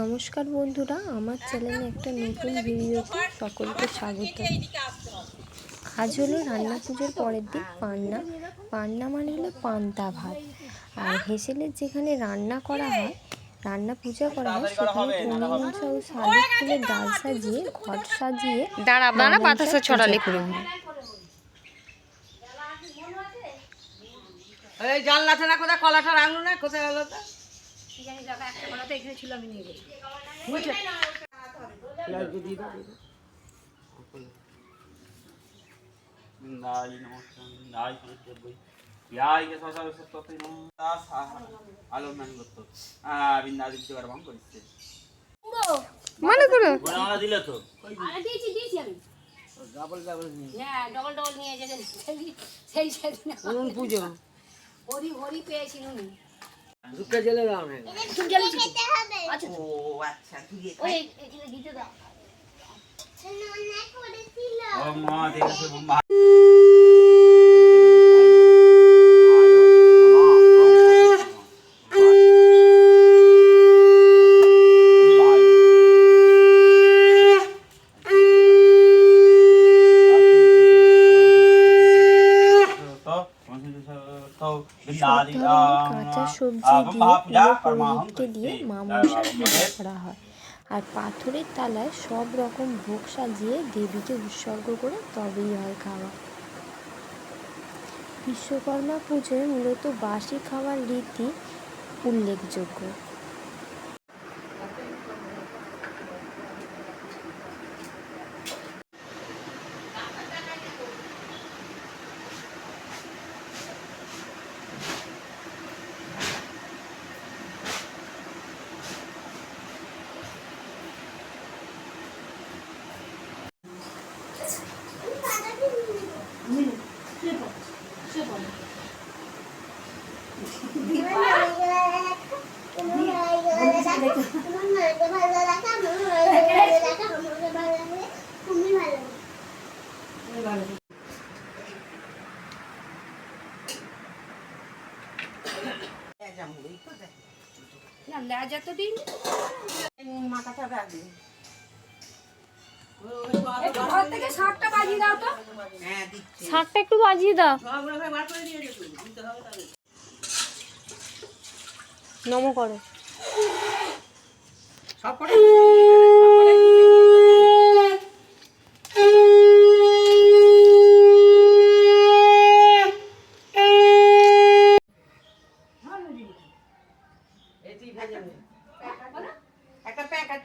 নমস্কার বন্ধুরা আমার চ্যানেলে একটা নতুন ভিডিওতে সকলকে স্বাগত। আজ হলো রান্না পুজোর পরের দিন পান্না। পান্না মানে হলো পান্তা ভাত। আর হেসেলের যেখানে রান্না করা হয় রান্না পূজা করা হয় সেখানে পূর্ণিমা ও শালিক ফুলের ডাল সাজিয়ে ঘট সাজিয়ে দাঁড়া বাতাসে ছড়ালে। এই না কোথায় কলাটা রাখল না কোথায় তো কে মান মানে দিলে তো দিয়েছি দিয়েছি আমি ডাবল ডাবল হ্যাঁ ডবল ডবল নিয়ে যেতেন সেই সেদিন পুজো। হরি হরি পেয়েছি উনি। দুটো জেলে দাও না আচ্ছা ও আচ্ছা তুই ওই এখানে দিতে দাও। ও মা দেখে মা সব ধরনের কাঁচা সবজি দিয়ে পুরো পুরোহিতকে দিয়ে মা মনসার পূজা করা হয়। আর পাথরের তালায় সব রকম ভোগ সাজিয়ে দেবীকে উৎসর্গ করে তবেই হয় খাওয়া। বিশ্বকর্মা পুজোয় মূলত বাসি খাওয়ার রীতি উল্লেখযোগ্য। না লেজা তো দিন দাও। তো শাকটা একটু বাজিয়ে দাও নম করো। সব করে একটা প্যাকেট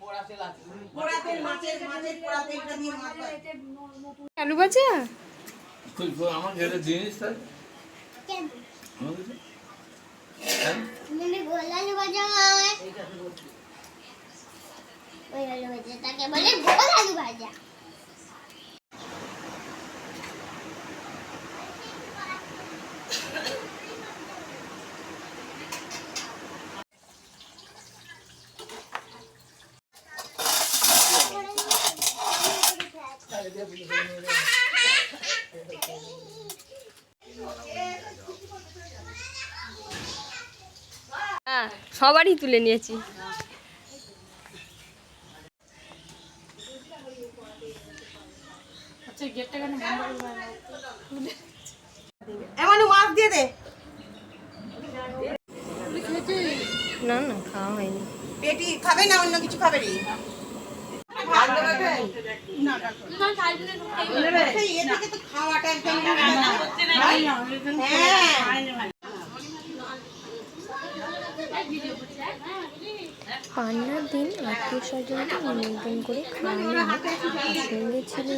পোড়া তেল আছে পোড়া তেল মাছের মাছের পোড়া তেলটা দিয়ে মাছ ভাজে। আলু ভাজা আমার যেটা জিনিস তাই? মানে গোল আলু ভাজা হয় ওই আলু ভাজা তাকে বলে গোল আলু ভাজা হ্যাঁ সবারই তুলে নিয়েছি। এমন মাছ দিয়ে দে। না না খাওয়া হয়নি। পেটি খাবে না অন্য কিছু খাবে রে খাওয়াটা একদম হ্যাঁ। পান্নার দিন আত্মীয় স্বজনকে নিমন্ত্রণ করে খাওয়ানো হয়। আর সঙ্গে ছিল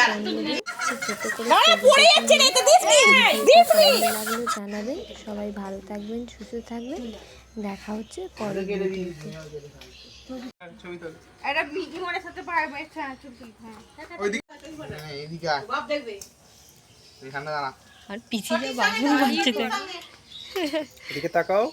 জন্মদিন। সে করে লাগল জানাবেন সবাই ভালো থাকবেন সুস্থ থাকবেন। দেখা হচ্ছে পারবে হ্যাঁ। চুল চুল হ্যাঁ আর পিছিয়ে বাজছে এদিকে তাকাও।